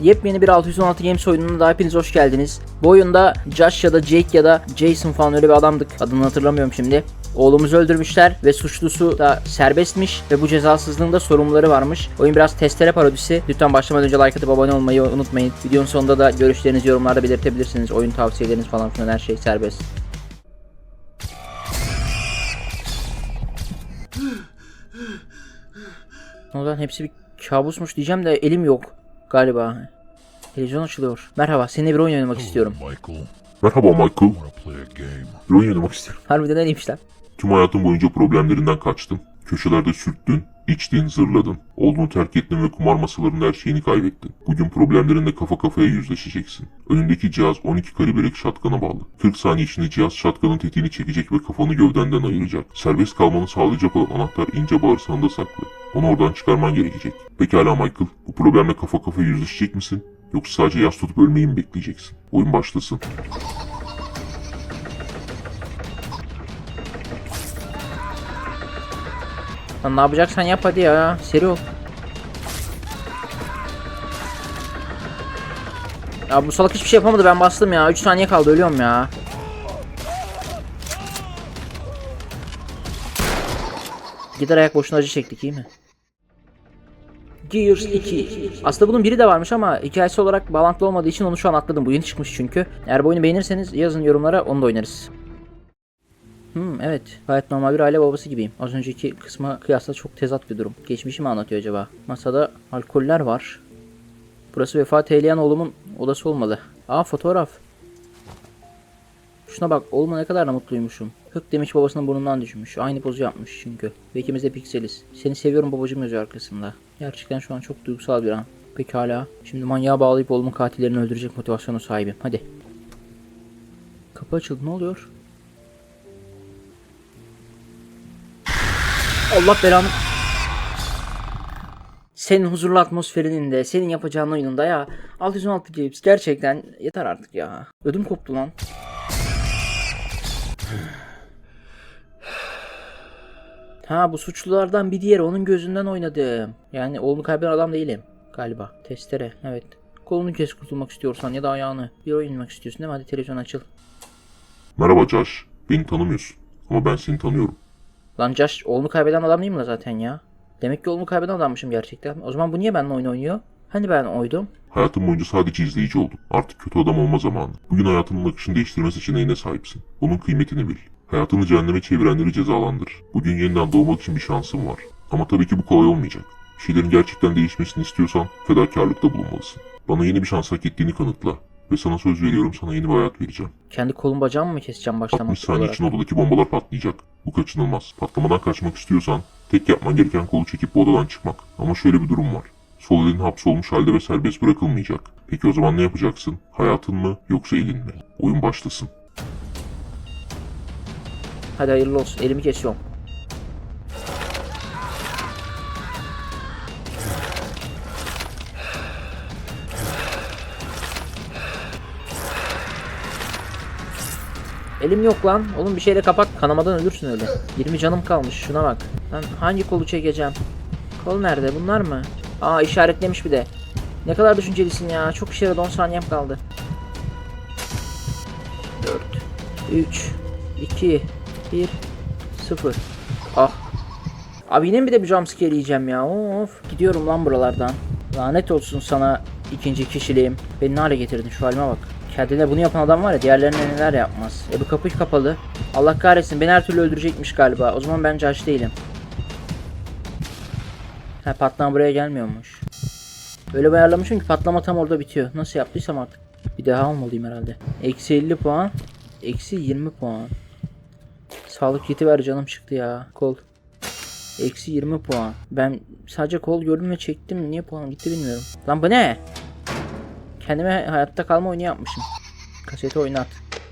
Yepyeni bir 616 Games oyununa da hepiniz hoş geldiniz. Bu oyunda Josh ya da Jake ya da Jason falan öyle bir adamdık. Adını hatırlamıyorum şimdi. Oğlumuzu öldürmüşler ve suçlusu da serbestmiş ve bu cezasızlığında sorumluları varmış. Oyun biraz testere parodisi. Lütfen başlamadan önce like atıp abone olmayı unutmayın. Videonun sonunda da görüşlerinizi yorumlarda belirtebilirsiniz. Oyun tavsiyeleriniz falan filan her şey serbest. Lan hepsi bir kabusmuş diyeceğim de elim yok galiba. Televizyon açılıyor. Merhaba, seninle bir oyun oynamak istiyorum. Michael, Merhaba Michael. Bir oyun oynamak istiyorum. Harbiden öyleymiş lan. Tüm hayatın boyunca problemlerinden kaçtın. Köşelerde sürttün, içtin, zırladın. Oğlunu terk ettin ve kumar masalarında her şeyini kaybettin. Bugün problemlerinle kafa kafaya yüzleşeceksin. Önündeki cihaz 12 kalibrelik şatkana bağlı. 40 saniye içinde cihaz şatkanın tetiğini çekecek ve kafanı gövdenden ayıracak. Serbest kalmanı sağlayacak olan anahtar ince bağırsağında saklı. Onu oradan çıkarman gerekecek. Pekala Michael, bu problemle kafa kafaya yüzleşecek misin? Yoksa sadece yas tutup ölmeyi mi bekleyeceksin? Oyun başlasın. Lan ne yapacaksan yap hadi ya. Seri ol. Ya bu salak hiçbir şey yapamadı ben bastım ya. 3 saniye kaldı ölüyorum ya. Gider ayak boşuna acı çektik iyi mi? Gears 2. Aslında bunun biri de varmış ama hikayesi olarak bağlantılı olmadığı için onu şu an atladım. Bu yeni çıkmış çünkü. Eğer bu oyunu beğenirseniz yazın yorumlara onu da oynarız. Hmm, evet. Gayet normal bir aile babası gibiyim. Az önceki kısma kıyasla çok tezat bir durum. Geçmişi mi anlatıyor acaba? Masada alkoller var. Burası vefat eyleyen oğlumun odası olmalı. Aa fotoğraf. Şuna bak oğluma ne kadar da mutluymuşum. Hık demiş babasının burnundan düşmüş. Aynı pozu yapmış çünkü. Ve ikimiz de pikseliz. Seni seviyorum babacım yazıyor arkasında. Gerçekten şu an çok duygusal bir an. Pekala. Şimdi manyağa bağlayıp oğlumun katillerini öldürecek motivasyonu sahibim. Hadi. Kapı açıldı ne oluyor? Allah belanı. Senin huzurlu atmosferinin de senin yapacağın oyununda ya 616 Games gerçekten yeter artık ya. Ödüm koptu lan. Ha bu suçlulardan bir diğeri onun gözünden oynadım. Yani oğlunu kaybeden adam değilim galiba. Testere evet. Kolunu kes kurtulmak istiyorsan ya da ayağını. Bir oyun oynamak istiyorsun değil mi? Hadi televizyon açıl. Merhaba Josh. Beni tanımıyorsun. Ama ben seni tanıyorum. Lan Josh oğlunu kaybeden adam değil mi zaten ya? Demek ki oğlumu kaybeden adammışım gerçekten. O zaman bu niye benimle oyun oynuyor? Hani ben oydum? Hayatım boyunca sadece izleyici oldun. Artık kötü adam olma zamanı. Bugün hayatının akışını değiştirme seçeneğine sahipsin. Bunun kıymetini bil. Hayatını cehenneme çevirenleri cezalandır. Bugün yeniden doğmak için bir şansın var. Ama tabii ki bu kolay olmayacak. Bir şeylerin gerçekten değişmesini istiyorsan fedakarlıkta bulunmalısın. Bana yeni bir şans hak ettiğini kanıtla. Ve sana söz veriyorum sana yeni bir hayat vereceğim. Kendi kolum bacağımı mı keseceğim 60 başlamak saniye olarak? için odadaki bombalar patlayacak. Bu kaçınılmaz. Patlamadan kaçmak istiyorsan tek yapman gereken kolu çekip bu odadan çıkmak. Ama şöyle bir durum var. Sol elin hapsolmuş halde ve serbest bırakılmayacak. Peki o zaman ne yapacaksın? Hayatın mı yoksa elin mi? Oyun başlasın. Hadi hayırlı olsun. Elimi kesiyorum. Elim yok lan. Oğlum bir şeyle kapat. Kanamadan ölürsün öyle. 20 canım kalmış. Şuna bak. Ben hangi kolu çekeceğim? Kol nerede? Bunlar mı? Aa işaretlemiş bir de. Ne kadar düşüncelisin ya. Çok işe yaradı. 10 saniyem kaldı. 4 3 2 1 0 Ah. Abi yine mi bir de bir jumpscare yiyeceğim ya? Of. Gidiyorum lan buralardan. Lanet olsun sana ikinci kişiliğim. Beni ne hale getirdin şu halime bak. Kendine bunu yapan adam var ya diğerlerine neler yapmaz. E bu kapı kapalı. Allah kahretsin beni her türlü öldürecekmiş galiba. O zaman ben Josh değilim. Ha patlama buraya gelmiyormuş. Öyle bir ayarlamışım ki patlama tam orada bitiyor. Nasıl yaptıysam artık. Bir daha almalıyım herhalde. Eksi 50 puan. Eksi 20 puan. Sağlık kiti ver canım çıktı ya. Kol. Eksi 20 puan. Ben sadece kol gördüm ve çektim. Niye puanım gitti bilmiyorum. Lan bu ne? Kendime hayatta kalma oyunu yapmışım. Kaseti oynat.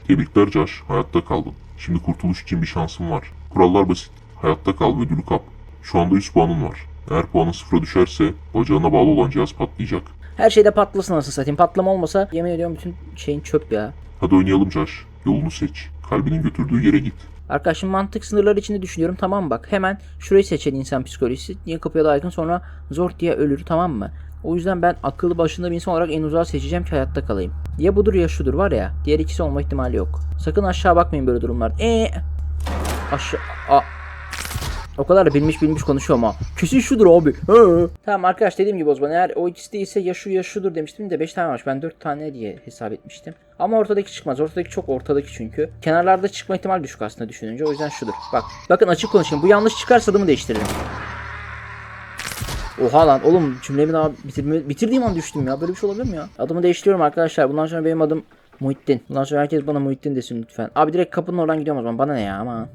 Tebrikler Josh. Hayatta kaldın. Şimdi kurtuluş için bir şansın var. Kurallar basit. Hayatta kal ve ödülü kap. Şu anda 100 puanın var. Eğer puanın sıfıra düşerse bacağına bağlı olan cihaz patlayacak. Her şeyde patlasın nasıl satayım. Patlama olmasa yemin ediyorum bütün şeyin çöp ya. Hadi oynayalım Josh. Yolunu seç. Kalbinin götürdüğü yere git. Arkadaşım mantık sınırları içinde düşünüyorum tamam bak. Hemen şurayı seçen insan psikolojisi. Niye kapıya da yakın sonra zor diye ölür tamam mı? O yüzden ben akıllı başında bir insan olarak en uzağı seçeceğim ki hayatta kalayım. Ya budur ya şudur var ya. Diğer ikisi olma ihtimali yok. Sakın aşağı bakmayın böyle durumlar. Eee. Aşağı. A- o kadar da bilmiş bilmiş konuşuyorum ha. Kesin şudur abi. He. Tamam arkadaş dediğim gibi o zaman eğer o ikisi değilse ya şu ya şudur demiştim de 5 tane varmış. Ben 4 tane diye hesap etmiştim. Ama ortadaki çıkmaz. Ortadaki çok ortadaki çünkü. Kenarlarda çıkma ihtimali düşük aslında düşününce. O yüzden şudur. Bak. Bakın açık konuşayım. Bu yanlış çıkarsa adımı değiştiririm. Oha lan oğlum cümlemi daha bitirme, bitirdiğim an düştüm ya. Böyle bir şey olabilir mi ya? Adımı değiştiriyorum arkadaşlar. Bundan sonra benim adım Muhittin. Bundan sonra herkes bana Muhittin desin lütfen. Abi direkt kapının oradan gidiyorum o zaman. Bana ne ya ama.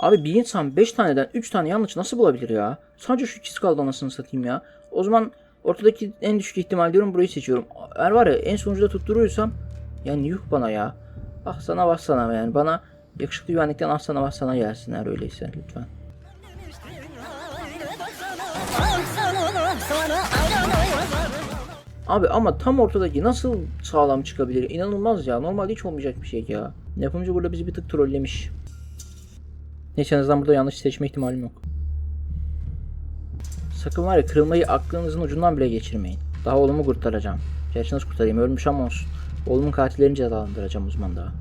Abi bir insan 5 taneden 3 tane yanlış nasıl bulabilir ya? Sadece şu ikisi kaldı anasını satayım ya. O zaman ortadaki en düşük ihtimal diyorum burayı seçiyorum. Eğer var ya en sonucuda tutturuyorsam yani yuh bana ya. Ah sana bak sana yani bana yakışıklı güvenlikten ah sana bak sana gelsin eğer öyleyse lütfen. Abi ama tam ortadaki nasıl sağlam çıkabilir? İnanılmaz ya. Normalde hiç olmayacak bir şey ya. Yapımcı burada bizi bir tık trollemiş. Neyse en burada yanlış seçme ihtimalim yok. Sakın var ya kırılmayı aklınızın ucundan bile geçirmeyin. Daha oğlumu kurtaracağım. Gerçi nasıl kurtarayım ölmüş ama olsun. Oğlumun katillerini cezalandıracağım uzman daha.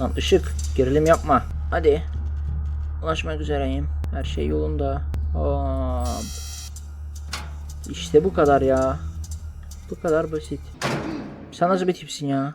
Lan ışık gerilim yapma. Hadi. Ulaşmak üzereyim. Her şey yolunda. Hop. İşte bu kadar ya. Bu kadar basit. Sen nasıl bir tipsin ya?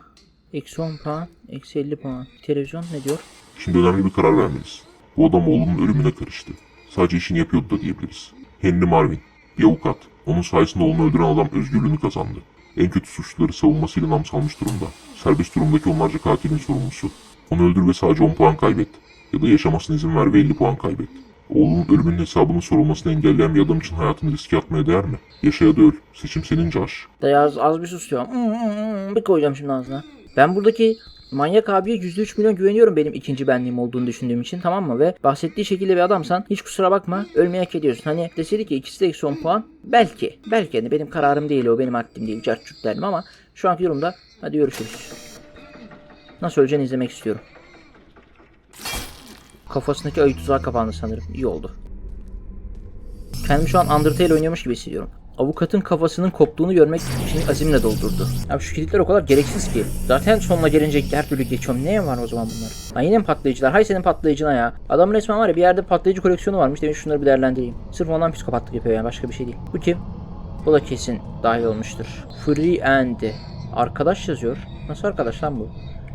Eksi 10 puan, eksi 50 puan. Televizyon ne diyor? Şimdi önemli bir karar vermelisin. Bu adam oğlunun ölümüne karıştı. Sadece işini yapıyordu da diyebiliriz. Henry Marvin, bir avukat. Onun sayesinde oğlunu öldüren adam özgürlüğünü kazandı. En kötü suçluları savunmasıyla nam salmış durumda. Serbest durumdaki onlarca katilin sorumlusu. Onu öldür ve sadece 10 puan kaybet. Ya da yaşamasına izin ver ve 50 puan kaybet. Oğlunun ölümünün hesabının sorulmasını engelleyen bir adam için hayatını riske atmaya değer mi? Yaşa ya da öl. Seçim senin Josh. Dayı az, az bir sus. Hmm, hmm, hmm, Bir koyacağım şimdi ağzına. Ben buradaki manyak abiye %3 milyon güveniyorum benim ikinci benliğim olduğunu düşündüğüm için tamam mı? Ve bahsettiği şekilde bir adamsan hiç kusura bakma ölmeyi hak ediyorsun. Hani deseydi ki ikisi de 10 puan belki. Belki hani benim kararım değil o benim haddim değil. Cartçut derdim ama şu anki durumda hadi görüşürüz. Nasıl öleceğini izlemek istiyorum. Kafasındaki ayı tuzağı kapandı sanırım. İyi oldu. Kendimi şu an Undertale oynuyormuş gibi hissediyorum. Avukatın kafasının koptuğunu görmek için azimle doldurdu. Abi şu kilitler o kadar gereksiz ki. Zaten sonuna gelince her türlü geçiyorum. Neye var o zaman bunlar? Ha yine mi patlayıcılar? Hay senin patlayıcına ya. Adam resmen var ya bir yerde patlayıcı koleksiyonu varmış. Demiş şunları bir değerlendireyim. Sırf ondan psikopatlık yapıyor yani başka bir şey değil. Bu kim? Bu da kesin dahil olmuştur. Free and. Arkadaş yazıyor. Nasıl arkadaş lan bu?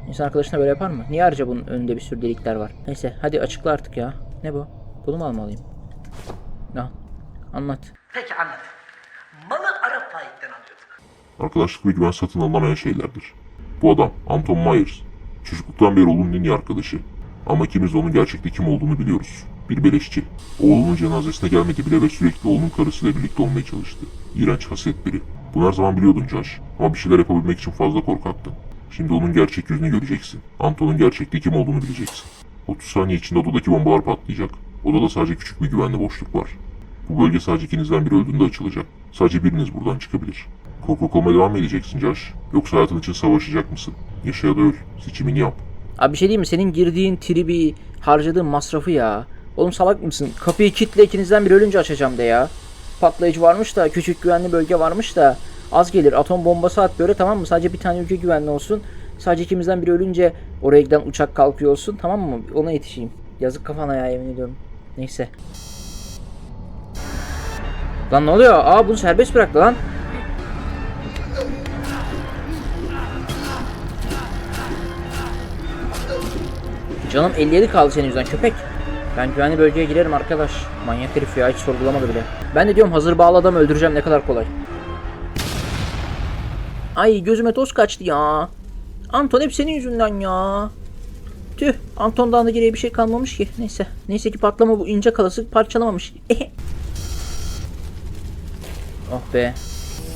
İnsan arkadaşına böyle yapar mı? Niye ayrıca bunun önünde bir sürü delikler var? Neyse hadi açıkla artık ya. Ne bu? Bunu mu almalıyım? Al. Anlat. Peki anlat. Malı Arap faikten alıyorduk. Arkadaşlık ve güven satın alınamayan şeylerdir. Bu adam Anton Myers. Çocukluktan beri oğlunun en iyi arkadaşı. Ama ikimiz de onun gerçekte kim olduğunu biliyoruz. Bir beleşçi. Oğlunun cenazesine gelmedi bile ve sürekli oğlunun karısıyla birlikte olmaya çalıştı. İğrenç haset biri. Bunu her zaman biliyordun Josh. Ama bir şeyler yapabilmek için fazla korkaktın. Şimdi onun gerçek yüzünü göreceksin. Anton'un gerçekte kim olduğunu bileceksin. 30 saniye içinde odadaki bombalar patlayacak. Odada sadece küçük bir güvenli boşluk var. Bu bölge sadece ikinizden biri öldüğünde açılacak. Sadece biriniz buradan çıkabilir. Korkak olmaya devam edeceksin Josh? Yoksa hayatın için savaşacak mısın? Yaşa ya da öl. Seçimini yap. Abi bir şey diyeyim mi? Senin girdiğin tribi, harcadığın masrafı ya. Oğlum salak mısın? Kapıyı kitle ikinizden biri ölünce açacağım de ya. Patlayıcı varmış da, küçük güvenli bölge varmış da. Az gelir. Atom bombası at böyle tamam mı? Sadece bir tane ülke güvenli olsun. Sadece ikimizden biri ölünce oraya giden uçak kalkıyor olsun. Tamam mı? Ona yetişeyim. Yazık kafana ya yemin ediyorum. Neyse. Lan ne oluyor? Aa bunu serbest bıraktı lan. Canım 57 kaldı senin yüzünden köpek. Ben güvenli bölgeye girerim arkadaş. Manyak herif ya hiç sorgulamadı bile. Ben de diyorum hazır bağlı adamı öldüreceğim ne kadar kolay. Ay gözüme toz kaçtı ya. Anton hep senin yüzünden ya. Tüh Anton'dan da geriye bir şey kalmamış ki. Neyse. Neyse ki patlama bu ince kalası parçalamamış. oh be.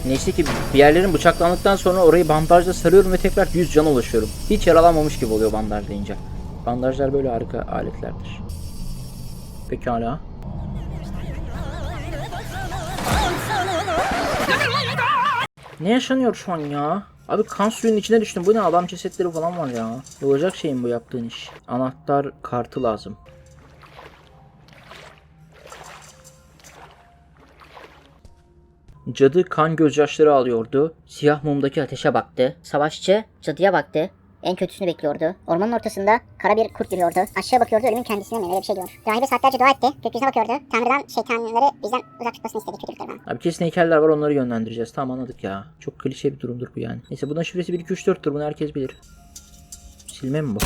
Neyse ki bir yerlerin bıçaklandıktan sonra orayı bandajla sarıyorum ve tekrar 100 cana ulaşıyorum. Hiç yaralanmamış gibi oluyor bandajlayınca. Bandajlar böyle harika aletlerdir. Pekala. Ne yaşanıyor şu an ya? Abi kan suyunun içine düştüm. Bu ne adam cesetleri falan var ya. Olacak şey mi bu yaptığın iş? Anahtar kartı lazım. Cadı kan gözyaşları alıyordu. Siyah mumdaki ateşe baktı. Savaşçı cadıya baktı. En kötüsünü bekliyordu. Ormanın ortasında kara bir kurt yürüyordu. Aşağı bakıyordu ölümün kendisine mi öyle bir şey diyor. Rahibe saatlerce dua etti. Gökyüzüne bakıyordu. Tanrıdan şeytanları bizden uzak tutmasını istedi kötülüklerden. Abi kesin heykeller var onları yönlendireceğiz. Tamam anladık ya. Çok klişe bir durumdur bu yani. Neyse bunun şifresi 1 2 3 4'tür. Bunu herkes bilir. Silme mi bu?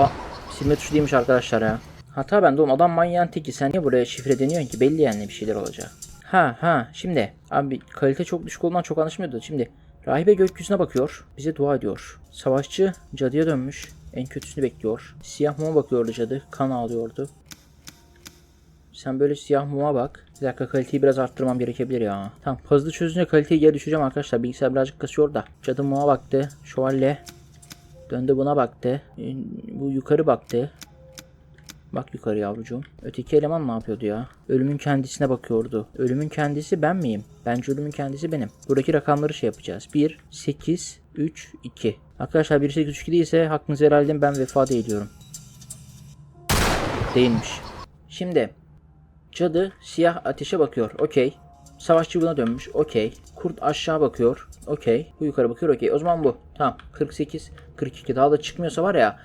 Aa silme tuşu değilmiş arkadaşlar ya. Hata bende oğlum adam manyağın teki. Sen niye buraya şifre deniyorsun ki? Belli yani bir şeyler olacak. Ha ha şimdi. Abi kalite çok düşük olduğundan çok anlaşılmıyordu. Şimdi Rahibe gökyüzüne bakıyor. Bize dua ediyor. Savaşçı cadıya dönmüş. En kötüsünü bekliyor. Siyah muma bakıyordu cadı. Kan ağlıyordu. Sen böyle siyah muma bak. Bir dakika kaliteyi biraz arttırmam gerekebilir ya. Tamam hızlı çözünce kaliteyi geri düşeceğim arkadaşlar. Bilgisayar birazcık kasıyor da. Cadı muma baktı. Şövalye. Döndü buna baktı. Ee, Bu yukarı baktı. Bak yukarı yavrucuğum. Öteki eleman ne yapıyordu ya? Ölümün kendisine bakıyordu. Ölümün kendisi ben miyim? Bence ölümün kendisi benim. Buradaki rakamları şey yapacağız. 1, 8, 3, 2. Arkadaşlar 1, 8, 3, 2 değilse hakkınızı edin ben vefat ediyorum. Değilmiş. Şimdi Cadı siyah ateşe bakıyor. Okey. Savaşçı buna dönmüş. Okey. Kurt aşağı bakıyor. Okey. Bu yukarı bakıyor. Okey. O zaman bu. Tamam. 48, 42. Daha da çıkmıyorsa var ya.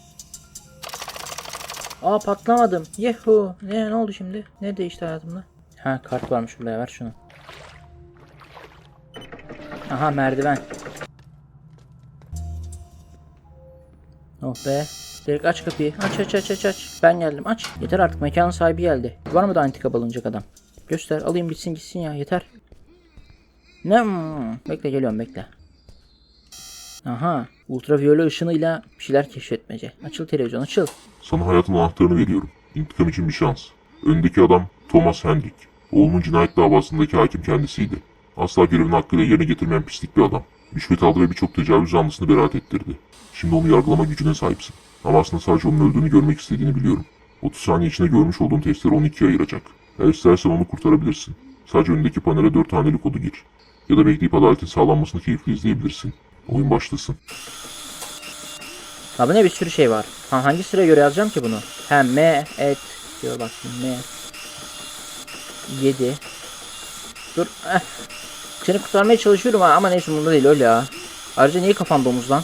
Aa patlamadım. Yehu. Ne, ne oldu şimdi? Ne değişti hayatımda? Ha kart varmış buraya. Ver şunu. Aha merdiven. Oh be. Direkt aç kapıyı. Aç aç aç aç aç. Ben geldim aç. Yeter artık mekanın sahibi geldi. Var mı daha intikam alınacak adam? Göster alayım bitsin gitsin ya yeter. Ne? Bekle geliyorum bekle. Aha. Ultraviyole ışınıyla bir şeyler keşfetmece. Açıl televizyon açıl. Sana hayatın anahtarını veriyorum. İntikam için bir şans. Öndeki adam Thomas Hendrik. Oğlumun cinayet davasındaki hakim kendisiydi. Asla görevini hakkıyla yerine getirmeyen pislik bir adam. Rüşvet aldı ve birçok tecavüz zanlısını beraat ettirdi. Şimdi onu yargılama gücüne sahipsin. Ama aslında sadece onun öldüğünü görmek istediğini biliyorum. 30 saniye içinde görmüş olduğum testleri 12'ye ayıracak. Eğer istersen onu kurtarabilirsin. Sadece önündeki panele 4 haneli kodu gir. Ya da bekleyip adaletin sağlanmasını keyifli izleyebilirsin. Oyun başlasın. Ha bu ne bir sürü şey var. Ha, hangi sıraya göre yazacağım ki bunu? He M et diyor bak M 7 Dur eh. Seni kurtarmaya çalışıyorum ha ama neyse bunda değil öyle ya. Ayrıca niye kafan domuz lan?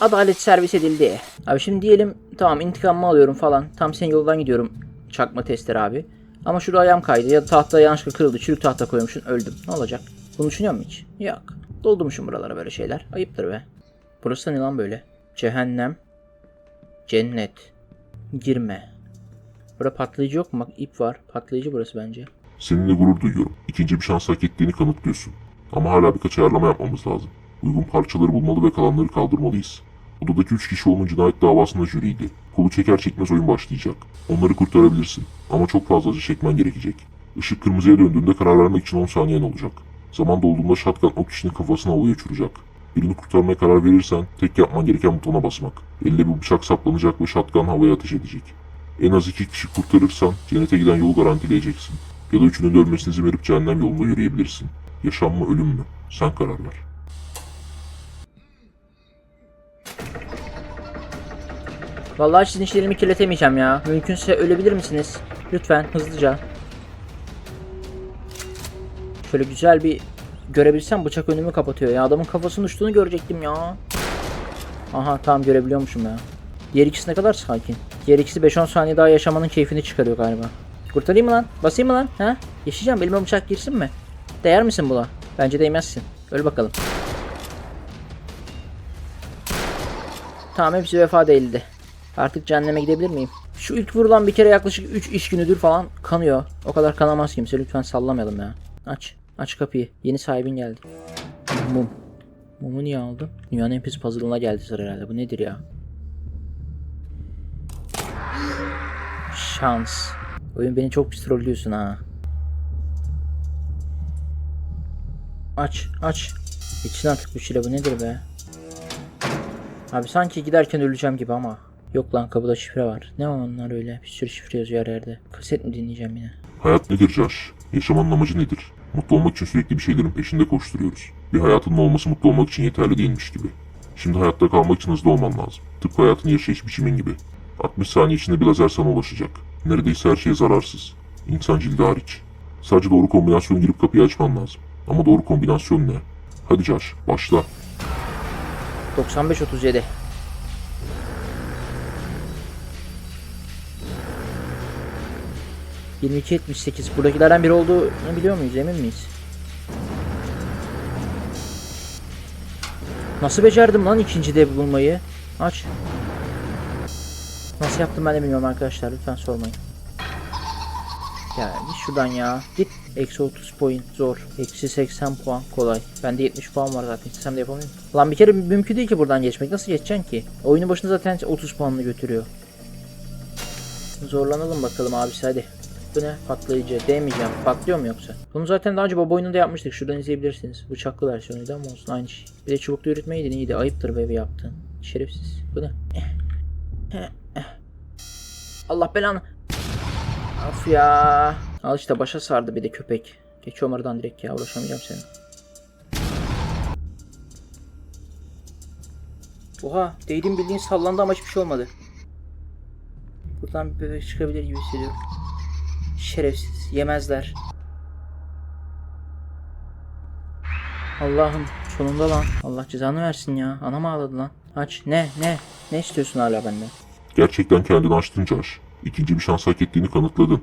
Adalet servis edildi. Abi şimdi diyelim tamam intikamımı alıyorum falan. Tam senin yoldan gidiyorum. Çakma testler abi. Ama şurada ayağım kaydı ya da tahta yanlışlıkla kırıldı. Çürük tahta koymuşsun öldüm. Ne olacak? Bunu düşünüyor musun hiç? Yok. Doldurmuşum buralara böyle şeyler. Ayıptır be. Burası da ne lan böyle? Cehennem. Cennet. Girme. Burada patlayıcı yok mu? Bak ip var. Patlayıcı burası bence. Seninle gurur duyuyorum. İkinci bir şans hak ettiğini kanıtlıyorsun. Ama hala birkaç ayarlama yapmamız lazım. Uygun parçaları bulmalı ve kalanları kaldırmalıyız. Odadaki üç kişi onun cinayet davasında jüriydi. Kolu çeker çekmez oyun başlayacak. Onları kurtarabilirsin. Ama çok fazla acı çekmen gerekecek. Işık kırmızıya döndüğünde karar vermek için 10 saniyen olacak. Zaman dolduğunda shotgun o kişinin kafasını havaya uçuracak. Birini kurtarmaya karar verirsen tek yapman gereken butona basmak. Elle bir bıçak saplanacak ve shotgun havaya ateş edecek. En az iki kişi kurtarırsan cennete giden yolu garantileyeceksin. Ya da üçünün de ölmesine izin verip cehennem yolunda yürüyebilirsin. Yaşam mı ölüm mü? Sen karar ver. Vallahi sizin işlerimi kirletemeyeceğim ya. Mümkünse ölebilir misiniz? Lütfen hızlıca. Şöyle güzel bir görebilsem bıçak önümü kapatıyor ya. Adamın kafasının uçtuğunu görecektim ya. Aha tamam görebiliyormuşum ya. Diğer ikisi ne kadar sakin. Diğer ikisi 5-10 saniye daha yaşamanın keyfini çıkarıyor galiba. Kurtarayım mı lan? Basayım mı lan? Ha? Yaşayacağım. Elime bıçak girsin mi? Değer misin buna? Bence değmezsin. Öl bakalım. Tamam hepsi vefat edildi. Artık cehenneme gidebilir miyim? Şu ilk vurulan bir kere yaklaşık 3 iş günüdür falan kanıyor. O kadar kanamaz kimse lütfen sallamayalım ya. Aç. Aç kapıyı. Yeni sahibin geldi. Mum. Mumu niye aldın? Dünyanın en pis puzzle'ına geldi sıra herhalde. Bu nedir ya? Şans. Oyun beni çok pis trollüyorsun ha. Aç, aç. Geçsin artık bu çile bu nedir be? Abi sanki giderken öleceğim gibi ama. Yok lan kapıda şifre var. Ne onlar öyle? Bir sürü şifre yazıyor her yerde. Kaset mi dinleyeceğim yine? Hayat nedir Josh? Yaşamanın amacı nedir? Mutlu olmak için sürekli bir şeylerin peşinde koşturuyoruz. Bir hayatının olması mutlu olmak için yeterli değilmiş gibi. Şimdi hayatta kalmak için hızlı olman lazım. Tıpkı hayatın yaşayış biçimin gibi. 60 saniye içinde bir lazer sana ulaşacak. Neredeyse her şey zararsız. İnsan cildi hariç. Sadece doğru kombinasyonu girip kapıyı açman lazım. Ama doğru kombinasyon ne? Hadi Josh, başla. 95 37. ...22 78. Buradakilerden biri olduğunu biliyor muyuz? Emin miyiz? Nasıl becerdim lan ikinci de bulmayı? Aç. Nasıl yaptım ben de bilmiyorum arkadaşlar. Lütfen sormayın. Ya git şuradan ya. Git. Eksi 30 point zor. Eksi 80 puan kolay. Bende 70 puan var zaten. İstesem de yapamıyorum. Lan bir kere mümkün değil ki buradan geçmek. Nasıl geçeceksin ki? Oyunun başında zaten 30 puanını götürüyor. Zorlanalım bakalım abisi hadi. Bu ne? Patlayıcı. Değmeyeceğim. Patlıyor mu yoksa? Bunu zaten daha önce baba oyununda yapmıştık. Şuradan izleyebilirsiniz. Bıçaklı versiyonuydu ama olsun aynı şey. Bir de çubuklu üretmeyi de iyiydi. Ayıptır bebe yaptığın. Şerefsiz. Bu ne? Allah belanı. Of ya. Al işte başa sardı bir de köpek. Geçiyorum oradan direkt ya uğraşamayacağım senin. Oha değdim bildiğin sallandı ama hiçbir şey olmadı. Buradan bir bebek çıkabilir gibi hissediyorum. Şerefsiz yemezler. Allah'ım sonunda lan. Allah cezanı versin ya. Anam ağladı lan. Aç ne ne ne istiyorsun hala benden? Gerçekten kendini açtın Josh. İkinci bir şans hak ettiğini kanıtladın.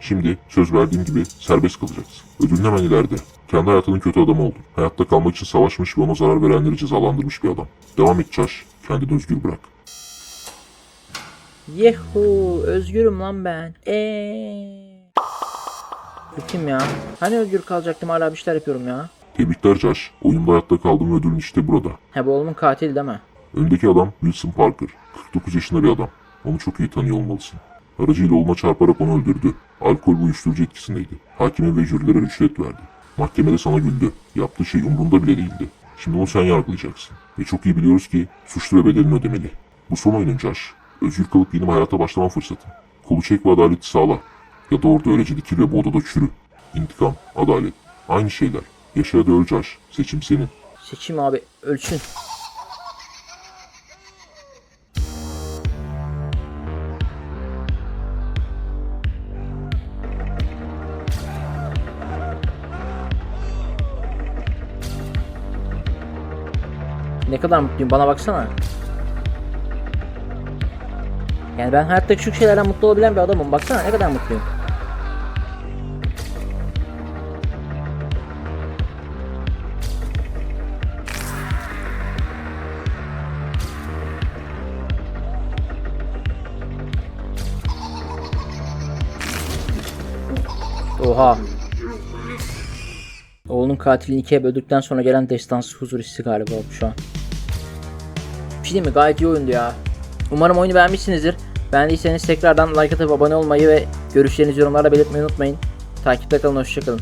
Şimdi söz verdiğim gibi serbest kalacaksın. Ödülün hemen ileride. Kendi hayatının kötü adamı oldun. Hayatta kalmak için savaşmış ve ona zarar verenleri cezalandırmış bir adam. Devam et Josh. Kendini özgür bırak. Yehu özgürüm lan ben. Eee. Kim ya? Hani özgür kalacaktım hala bir şeyler yapıyorum ya. Tebrikler Josh. Oyunda hayatta kaldın ve ödülün işte burada. He bu oğlumun katili değil mi? Öndeki adam Wilson Parker. 49 yaşında bir adam. Onu çok iyi tanıyor olmalısın. Aracıyla oğluna çarparak onu öldürdü. Alkol ve uyuşturucu etkisindeydi. Hakime ve jürilere rüşvet verdi. Mahkemede sana güldü. Yaptığı şey umrunda bile değildi. Şimdi onu sen yargılayacaksın. Ve çok iyi biliyoruz ki suçlu ve bedelini ödemeli. Bu son oyunun Josh. Özgür kalıp yeni hayata başlama fırsatı. Kolu çek ve adaleti sağla. Ya da orada öylece ve bu odada çürü. İntikam, adalet. Aynı şeyler. Yaşa ya da öl Josh. Seçim senin. Seçim abi ölçün. Ne kadar mutluyum bana baksana. Yani ben hayatta küçük şeylerden mutlu olabilen bir adamım. Baksana ne kadar mutluyum. Oha. Oğlunun katilini ikiye böldükten sonra gelen destansı huzur hissi galiba bu şu an. Bir şey diyeyim mi? Gayet iyi oyundu ya. Umarım oyunu beğenmişsinizdir. Beğendiyseniz tekrardan like atıp abone olmayı ve görüşlerinizi yorumlarda belirtmeyi unutmayın. Takipte kalın, hoşçakalın.